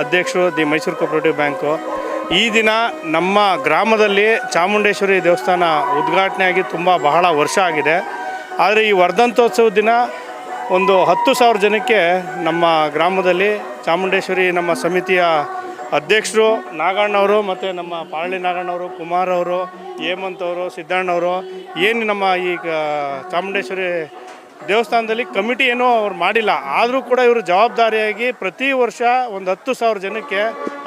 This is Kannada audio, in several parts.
ಅಧ್ಯಕ್ಷರು ದಿ ಮೈಸೂರು ಕೋಪರೇಟಿವ್ ಬ್ಯಾಂಕು ಈ ದಿನ ನಮ್ಮ ಗ್ರಾಮದಲ್ಲಿ ಚಾಮುಂಡೇಶ್ವರಿ ದೇವಸ್ಥಾನ ಉದ್ಘಾಟನೆ ಆಗಿ ತುಂಬ ಬಹಳ ವರ್ಷ ಆಗಿದೆ. ಆದರೆ ಈ ವರ್ಧಂತೋತ್ಸವ ದಿನ ಒಂದು ಹತ್ತು ಸಾವಿರ ಜನಕ್ಕೆ ನಮ್ಮ ಗ್ರಾಮದಲ್ಲಿ ಚಾಮುಂಡೇಶ್ವರಿ ನಮ್ಮ ಸಮಿತಿಯ ಅಧ್ಯಕ್ಷರು ನಾಗಣ್ಣವರು ಮತ್ತು ನಮ್ಮ ಪಾಳ್ಳಿ ನಾಗಣ್ಣವರು ಕುಮಾರ್ ಅವರು, ಹೇಮಂತ್ ಅವರು ಸಿದ್ದಣ್ಣವರು ಏನು ನಮ್ಮ ಈ ಚಾಮುಂಡೇಶ್ವರಿ ದೇವಸ್ಥಾನದಲ್ಲಿ ಕಮಿಟಿ ಏನೂ ಅವ್ರು ಮಾಡಿಲ್ಲ. ಆದರೂ ಕೂಡ ಇವರು ಜವಾಬ್ದಾರಿಯಾಗಿ ಪ್ರತಿ ವರ್ಷ ಒಂದು ಹತ್ತು ಸಾವಿರ ಜನಕ್ಕೆ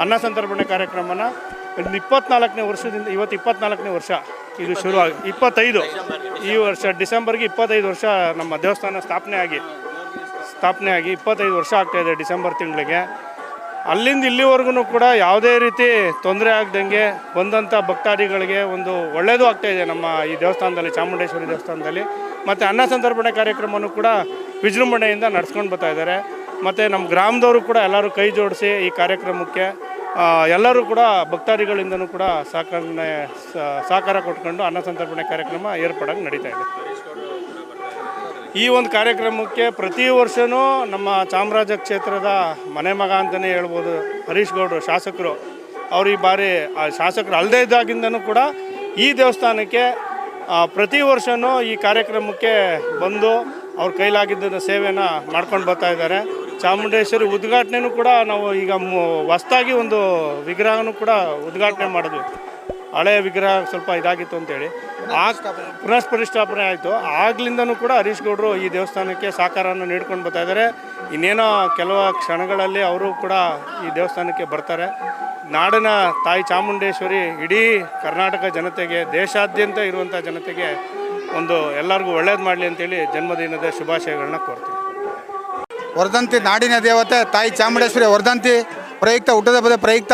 ಅನ್ನ ಸಂತರ್ಪಣೆ ಕಾರ್ಯಕ್ರಮನ ಇಪ್ಪತ್ನಾಲ್ಕನೇ ವರ್ಷದಿಂದ, ಇವತ್ತು ಇಪ್ಪತ್ನಾಲ್ಕನೇ ವರ್ಷ. ಇದು ಶುರು ಆಗಿ, ಇಪ್ಪತ್ತೈದು. ಈ ವರ್ಷ, ಡಿಸೆಂಬರ್ಗೆ ಇಪ್ಪತ್ತೈದು ವರ್ಷ ನಮ್ಮ ದೇವಸ್ಥಾನ ಸ್ಥಾಪನೆ ಆಗಿ ಸ್ಥಾಪನೆ ಆಗಿ ಇಪ್ಪತ್ತೈದು ವರ್ಷ ಆಗ್ತಾಯಿದೆ ಡಿಸೆಂಬರ್ ತಿಂಗಳಿಗೆ. ಅಲ್ಲಿಂದ ಇಲ್ಲಿವರೆಗೂ ಕೂಡ ಯಾವುದೇ ರೀತಿ ತೊಂದರೆ ಆಗ್ದಂಗೆ ಬಂದಂಥ ಭಕ್ತಾದಿಗಳಿಗೆ ಒಂದು ಒಳ್ಳೆಯದು ಆಗ್ತಾಯಿದೆ ನಮ್ಮ ಈ ದೇವಸ್ಥಾನದಲ್ಲಿ, ಚಾಮುಂಡೇಶ್ವರಿ ದೇವಸ್ಥಾನದಲ್ಲಿ. ಮತ್ತು ಅನ್ನ ಸಂತರ್ಪಣೆ ಕಾರ್ಯಕ್ರಮವನ್ನು ಕೂಡ ವಿಜೃಂಭಣೆಯಿಂದ ನಡೆಸ್ಕೊಂಡು ಬರ್ತಾ ಇದ್ದಾರೆ. ಮತ್ತು ನಮ್ಮ ಗ್ರಾಮದವರು ಕೂಡ ಎಲ್ಲರೂ ಕೈ ಜೋಡಿಸಿ ಈ ಕಾರ್ಯಕ್ರಮಕ್ಕೆ ಎಲ್ಲರೂ ಕೂಡ ಭಕ್ತಾದಿಗಳಿಂದನೂ ಕೂಡ ಸಹಕರಣೆ ಸಹಕಾರ ಕೊಟ್ಕೊಂಡು ಅನ್ನ ಸಂತರ್ಪಣೆ ಕಾರ್ಯಕ್ರಮ ಏರ್ಪಡಾಗಿ ನಡೀತಾ ಇದೆ. ಈ ಒಂದು ಕಾರ್ಯಕ್ರಮಕ್ಕೆ ಪ್ರತಿ ವರ್ಷವೂ ನಮ್ಮ ಚಾಮರಾಜ ಕ್ಷೇತ್ರದ ಮನೆ ಮಗ ಅಂತಲೇ ಹೇಳ್ಬೋದು ಹರೀಶ್ ಗೌಡರು ಶಾಸಕರು. ಅವರು ಈ ಬಾರಿ ಶಾಸಕರು ಅಲ್ಲದೇ ಇದ್ದಾಗಿಂದನೂ ಕೂಡ ಈ ದೇವಸ್ಥಾನಕ್ಕೆ ಪ್ರತಿ ವರ್ಷವೂ ಈ ಕಾರ್ಯಕ್ರಮಕ್ಕೆ ಬಂದು ಅವ್ರ ಕೈಲಾಗಿದ್ದ ಸೇವೆಯನ್ನು ಮಾಡ್ಕೊಂಡು ಬರ್ತಾ ಇದ್ದಾರೆ. ಚಾಮುಂಡೇಶ್ವರಿ ಉದ್ಘಾಟನೆನೂ ಕೂಡ ನಾವು ಈಗ ಹೊಸ್ದಾಗಿ ಒಂದು ವಿಗ್ರಹನೂ ಕೂಡ ಉದ್ಘಾಟನೆ ಮಾಡಿದ್ವಿ. ಹಳೆಯ ವಿಗ್ರಹ ಸ್ವಲ್ಪ ಇದಾಗಿತ್ತು ಅಂತೇಳಿ. ಆ ಪುನಃ ಪ್ರತಿಷ್ಠಾಪನೆ ಆಯಿತು. ಆಗ್ಲಿಂದನೂ ಕೂಡ ಹರೀಶ್ ಗೌಡರು ಈ ದೇವಸ್ಥಾನಕ್ಕೆ ಸಹಕಾರವನ್ನು ನೀಡ್ಕೊಂಡು ಬರ್ತಾ ಇದ್ದಾರೆ. ಇನ್ನೇನೋ ಕೆಲವು ಕ್ಷಣಗಳಲ್ಲಿ ಅವರು ಕೂಡ ಈ ದೇವಸ್ಥಾನಕ್ಕೆ ಬರ್ತಾರೆ. ನಾಡಿನ ತಾಯಿ ಚಾಮುಂಡೇಶ್ವರಿ ಇಡೀ ಕರ್ನಾಟಕ ಜನತೆಗೆ, ದೇಶಾದ್ಯಂತ ಇರುವಂಥ ಜನತೆಗೆ ಒಂದು ಎಲ್ಲರಿಗೂ ಒಳ್ಳೇದು ಮಾಡಲಿ ಅಂತೇಳಿ ಜನ್ಮದಿನದ ಶುಭಾಶಯಗಳನ್ನ ಕೋರ್ತೀನಿ. ವರ್ಧಂತಿ ನಾಡಿನ ದೇವತೆ, ತಾಯಿ ಚಾಮುಂಡೇಶ್ವರಿ ವರ್ಧಂತಿ, ಪ್ರಯುಕ್ತ ಹುಟ್ಟದ ಹಬ್ಬದ ಪ್ರಯುಕ್ತ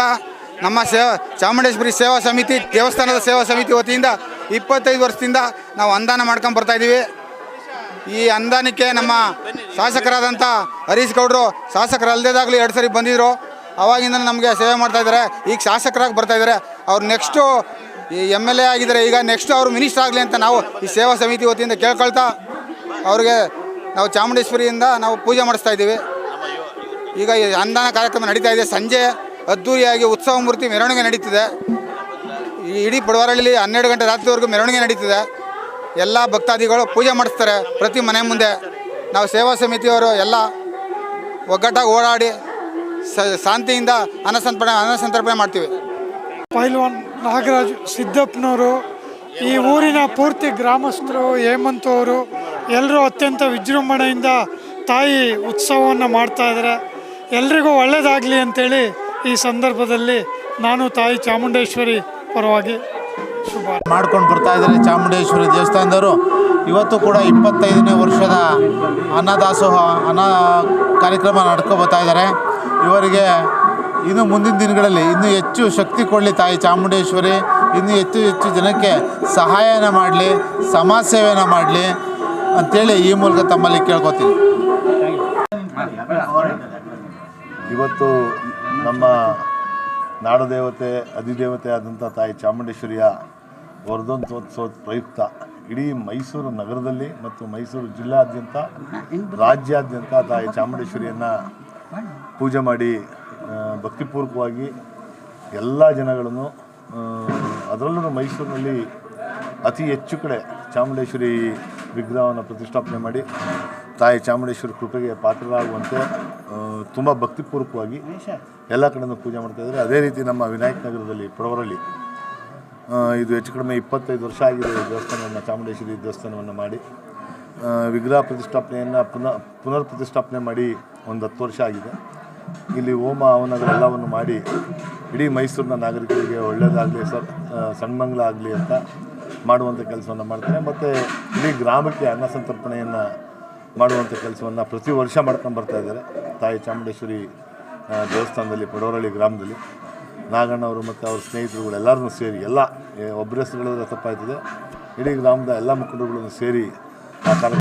ನಮ್ಮ ಸೇವಾ, ಚಾಮುಂಡೇಶ್ವರಿ ಸೇವಾ ಸಮಿತಿ, ದೇವಸ್ಥಾನದ ಸೇವಾ ಸಮಿತಿ ವತಿಯಿಂದ ಇಪ್ಪತ್ತೈದು ವರ್ಷದಿಂದ ನಾವು ಅಂದಾನ ಮಾಡ್ಕೊಂಡು ಬರ್ತಾ ಇದ್ದೀವಿ ಈ ಅಂದಾನಕ್ಕೆ ನಮ್ಮ ಶಾಸಕರಾದಂಥ ಹರೀಶ್ ಗೌಡರು ಶಾಸಕರಲ್ಲದೇದಾಗಲಿ ಎರಡು ಸರಿ ಬಂದಿದ್ದರು ಅವಾಗಿಂದ ನಮಗೆ ಸೇವೆ ಮಾಡ್ತಾ ಇದ್ದಾರೆ. ಈಗ ಶಾಸಕರಾಗಿ ಬರ್ತಾ ಇದ್ದಾರೆ. ಅವ್ರು ನೆಕ್ಸ್ಟು ಈ ಎಂ ಎಲ್ ಎ ಆಗಿದ್ದಾರೆ. ಈಗ ನೆಕ್ಸ್ಟ್ ಅವರು ಮಿನಿಸ್ಟರ್ ಆಗಲಿ ಅಂತ ನಾವು ಈ ಸೇವಾ ಸಮಿತಿ ವತಿಯಿಂದ ಕೇಳ್ಕೊಳ್ತಾ ಅವ್ರಿಗೆ ನಾವು ಚಾಮುಂಡೇಶ್ವರಿಯಿಂದ ನಾವು ಪೂಜೆ ಮಾಡಿಸ್ತಾ ಇದ್ದೀವಿ. ಈಗ ಈ ಅನ್ನದಾನ ಕಾರ್ಯಕ್ರಮ ನಡೀತಾ ಇದೆ. ಸಂಜೆ ಅದ್ದೂರಿಯಾಗಿ ಉತ್ಸವ ಮೂರ್ತಿ ಮೆರವಣಿಗೆ ನಡೀತಿದೆ. ಈ ಇಡೀ ಪಡವಾರಳ್ಳಿ ಹನ್ನೆರಡು ಗಂಟೆ ರಾತ್ರಿವರೆಗೂ ಮೆರವಣಿಗೆ ನಡೀತಿದೆ. ಎಲ್ಲ ಭಕ್ತಾದಿಗಳು ಪೂಜೆ ಮಾಡಿಸ್ತಾರೆ. ಪ್ರತಿ ಮನೆ ಮುಂದೆ. ನಾವು ಸೇವಾ ಸಮಿತಿಯವರು ಎಲ್ಲ ಒಗ್ಗಟ್ಟಾಗಿ ಓಡಾಡಿ ಶಾಂತಿಯಿಂದ ಅನಸಂತರ್ಪಣೆ ಅನಸಂತರ್ಪಣೆ ಮಾಡ್ತೀವಿ. ಪೈಲ್ವಾನ್ ನಾಗರಾಜ್ ಸಿದ್ದಪ್ಪನವರು ಈ ಊರಿನ ಪೂರ್ತಿ ಗ್ರಾಮಸ್ಥರು ಹೇಮಂತ್ ಅವರು ಎಲ್ಲರೂ ಅತ್ಯಂತ ವಿಜೃಂಭಣೆಯಿಂದ ತಾಯಿ ಉತ್ಸವವನ್ನು ಮಾಡ್ತಾ ಇದ್ದಾರೆ. ಎಲ್ರಿಗೂ ಒಳ್ಳೆಯದಾಗಲಿ ಅಂತೇಳಿ ಈ ಸಂದರ್ಭದಲ್ಲಿ ನಾನು ತಾಯಿ ಚಾಮುಂಡೇಶ್ವರಿ ಪರವಾಗಿ ಶುಭ. ಮಾಡ್ಕೊಂಡು ಬರ್ತಾ ಇದ್ದಾರೆ ಚಾಮುಂಡೇಶ್ವರಿ ದೇವಸ್ಥಾನದವರು. ಇವತ್ತು ಕೂಡ ಇಪ್ಪತ್ತೈದನೇ ವರ್ಷದ ಅನ್ನದಾಸೋಹ ಅನ್ನ ಕಾರ್ಯಕ್ರಮ ನಡ್ಕೊಬರ್ತಾ ಇದ್ದಾರೆ. ಇವರಿಗೆ ಇನ್ನು ಮುಂದಿನ ದಿನಗಳಲ್ಲಿ ಇನ್ನೂ ಹೆಚ್ಚು ಶಕ್ತಿ ಕೊಡಲಿ ತಾಯಿ ಚಾಮುಂಡೇಶ್ವರಿ. ಇನ್ನೂ ಹೆಚ್ಚು ಹೆಚ್ಚು ಜನಕ್ಕೆ ಸಹಾಯನ ಮಾಡಲಿ ಸಮಾಜ ಸೇವೆನ ಮಾಡಲಿ ಅಂಥೇಳಿ ಈ ಮೂಲಕ ತಮ್ಮಲ್ಲಿ ಕೇಳ್ಕೊತೀನಿ. ಇವತ್ತು ನಮ್ಮ ನಾಡದೇವತೆ ಅಧಿದೇವತೆ ಆದಂಥ ತಾಯಿ ಚಾಮುಂಡೇಶ್ವರಿಯ ವರ್ಧಂತೋತ್ಸವದ ಪ್ರಯುಕ್ತ ಇಡೀ ಮೈಸೂರು ನಗರದಲ್ಲಿ ಮತ್ತು ಮೈಸೂರು ಜಿಲ್ಲಾದ್ಯಂತ ರಾಜ್ಯಾದ್ಯಂತ ತಾಯಿ ಚಾಮುಂಡೇಶ್ವರಿಯನ್ನು ಪೂಜೆ ಮಾಡಿ ಭಕ್ತಿಪೂರ್ವಕವಾಗಿ ಎಲ್ಲ ಜನಗಳನ್ನು ಅದರಲ್ಲೂ ಮೈಸೂರಿನಲ್ಲಿ ಅತಿ ಹೆಚ್ಚು ಕಡೆ ಚಾಮುಂಡೇಶ್ವರಿ ವಿಗ್ರಹವನ್ನು ಪ್ರತಿಷ್ಠಾಪನೆ ಮಾಡಿ, ತಾಯಿ ಚಾಮುಂಡೇಶ್ವರಿ ಕೃಪೆಗೆ ಪಾತ್ರರಾಗುವಂತೆ ತುಂಬ ಭಕ್ತಿಪೂರ್ವಕವಾಗಿ ಎಲ್ಲ ಕಡೆಯೂ ಪೂಜೆ ಮಾಡ್ತಾ ಇದ್ದಾರೆ. ಅದೇ ರೀತಿ ನಮ್ಮ ವಿನಾಯಕ ನಗರದಲ್ಲಿ, ಪಡವರಲ್ಲಿ ಇದು ಹೆಚ್ಚು ಕಡಿಮೆ ಇಪ್ಪತ್ತೈದು ವರ್ಷ ಆಗಿದೆ ದೇವಸ್ಥಾನವನ್ನು, ಚಾಮುಂಡೇಶ್ವರಿ ದೇವಸ್ಥಾನವನ್ನು ಮಾಡಿ. ವಿಗ್ರಹ ಪ್ರತಿಷ್ಠಾಪನೆಯನ್ನು ಪುನಃ ಪುನರ್ ಪ್ರತಿಷ್ಠಾಪನೆ ಮಾಡಿ ಒಂದು ಹತ್ತು ವರ್ಷ ಆಗಿದೆ. ಇಲ್ಲಿ ಹೋಮ ಹವನಗಳೆಲ್ಲವನ್ನು ಮಾಡಿ ಇಡೀ ಮೈಸೂರಿನ ನಾಗರಿಕರಿಗೆ ಒಳ್ಳೆಯದಾಗಲಿ ಸರ್ ಸಣ್ಮಂಗ್ಲ ಆಗಲಿ ಅಂತ ಮಾಡುವಂಥ ಕೆಲಸವನ್ನು ಮಾಡ್ತಾರೆ. ಮತ್ತು ಇಡೀ ಗ್ರಾಮಕ್ಕೆ ಅನ್ನ ಸಂತರ್ಪಣೆಯನ್ನು ಮಾಡುವಂಥ ಕೆಲಸವನ್ನು ಪ್ರತಿ ವರ್ಷ ಮಾಡ್ಕೊಂಡು ಬರ್ತಾ ಇದ್ದಾರೆ. ತಾಯಿ ಚಾಮುಂಡೇಶ್ವರಿ ದೇವಸ್ಥಾನದಲ್ಲಿ, ಪಡೋರಳ್ಳಿ ಗ್ರಾಮದಲ್ಲಿ. ನಾಗಣ್ಣವರು ಮತ್ತು ಅವ್ರ ಸ್ನೇಹಿತರುಗಳು ಎಲ್ಲರನ್ನೂ ಸೇರಿ ಎಲ್ಲ ಒಬ್ಬರ ಹೆಸರುಗಳಿದ್ರೆ ತಪ್ಪಾಯ್ತದೆ ಇಡೀ ಗ್ರಾಮದ ಎಲ್ಲ ಮುಖಂಡರುಗಳನ್ನು ಸೇರಿ ಆ ಕಾರ್ಯಕ್ರಮ